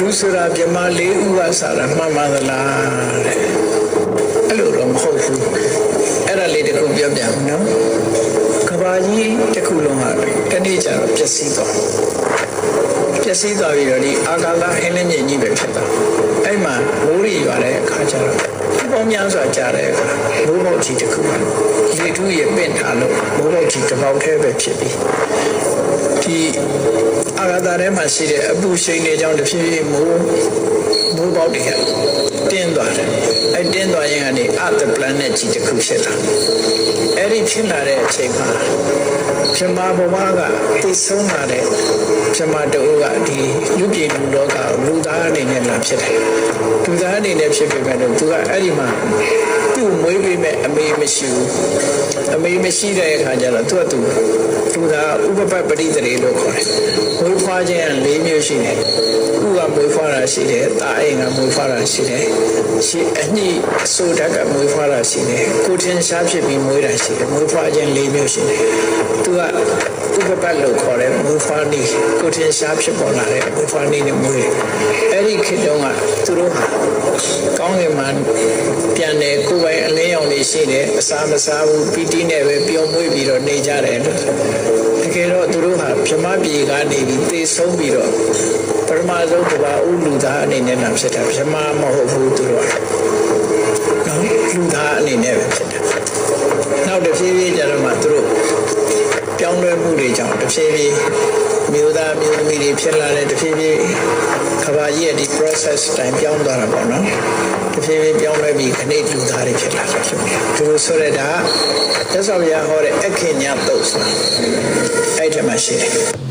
လူဆိုတာပြမလေးဥပစာရမှန်ပါသလားတဲ့အဲ့လိုတော့မဟုတ်ဘူးအဲ့ဒါလေးတခုပြောပြမယ်နော်ကဘာကြီးတစ်ခုလုံးဟာတနေ့ကျတော့ပျက်စီးသွားပျက်စီးသွားပြီးတော့ဒီအာကာသဟင်းလင်းမြင့်ကြီးပဲဖြစ်သွားအဲ့မှာမိုးရီရွာတဲ့အခါကျတော့ဒီပေါင်းများစွာကြားတဲ့အခါမိုးပေါက်ကြီးတစ်ခုက လေထုရဲ့ပင့်ထားလို့မိုးပေါက်ကြီးတစ်ပေါက်တည်းပဲဖြစ်ပြီးဒီအာကာသထဲမှာရှိတဲ့အပူရှိန်တွေကြောင့်တစ်ဖြည်းဖြည်းမိုးမိုးပေါက်တွေကတင်းသွားတယ်အဲတင်းသွားရင်ကနေအတ planet ကြီးတစ်ခုဖြစ်လာအဲ့ဒီဖြစ်လာတဲ့အချိန်မှာပြမဘဝကသိဆုံးလာတဲ့ပြမတူကဒီလူပြည်လူလောကလူသားအနေနဲ့လာဖြစ်တယ်လူသားအနေနဲ့ဖြစ်ပေမဲ့သူကအဲ့ဒီမှာ သူ့မွေးပေးမဲ့အမေမရှိဘူးအမေမရှိတဲ့အခါကျတော့သူကသူသူကဥပပတ်ပရိသေလို့ခေါ်တယ်မွေးဖွားခြင်းက၄မျိုးရှိတယ်ခုကမွေးဖွားတာရှိတယ်တာအိမ်ကမွေးဖွားတာရှိတယ်ရှိအညိအဆိုဓာတ်ကမွေးဖွားတာရှိတယ်ကိုထင်ရှားဖြစ်ပြီးမွေးတာရှိတယ်မွေးဖွားခြင်း၄မျိုးရှိတယ်သူကဥပပတ်လို့ခေါ်တယ်မွေးဖွားနည်းကိုထင်ရှားဖြစ်ပေါ်လာတဲ့မွေးဖွားနည်းနဲ့မွေးတယ်အဲ့ဒီခေတ်တုန်းကသူတို့ဟာ ကောင်းကင်မှာပြန်တယ်ကိုယ်ပိုင်အလင်းရောင်တွေရှိတယ်အစာမစားဘူးပီတိနဲ့ပဲပျော်မွေ့ပြီးတော့နေကြတယ်လို့တကယ်တော့သူတို့ဟာဗြဟ္မပြေကနေပြီးသေဆုံးပြီးတော့ပရမဇုတ်ကဘာဥလူသားအနေနဲ့နာဖြစ်တာဗြဟ္မမဟုတ်ဘူးသူတို့ လဲမှုတွေကြောင့်တစ်ဖြည်းဖြည်းမျိုးသားမျိုးသမီးတွေဖြစ်လာတဲ့တစ်ဖြည်းဖြည်းကဘာကြီးရဲ့ဒီ process တိုင်းပြောင်းသွားတာပေါ့နော်တစ်ဖြည်းဖြည်းပြောင်းလဲပြီးခဏလူသားတွေဖြစ်လာတာဖြစ်တယ်သူတို့ဆိုတဲ့ဒါသက်ဆောင်ရဟောတဲ့အခင်ညာတုတ်ဆိုတာအဲ့ဒီမှာရှိတယ်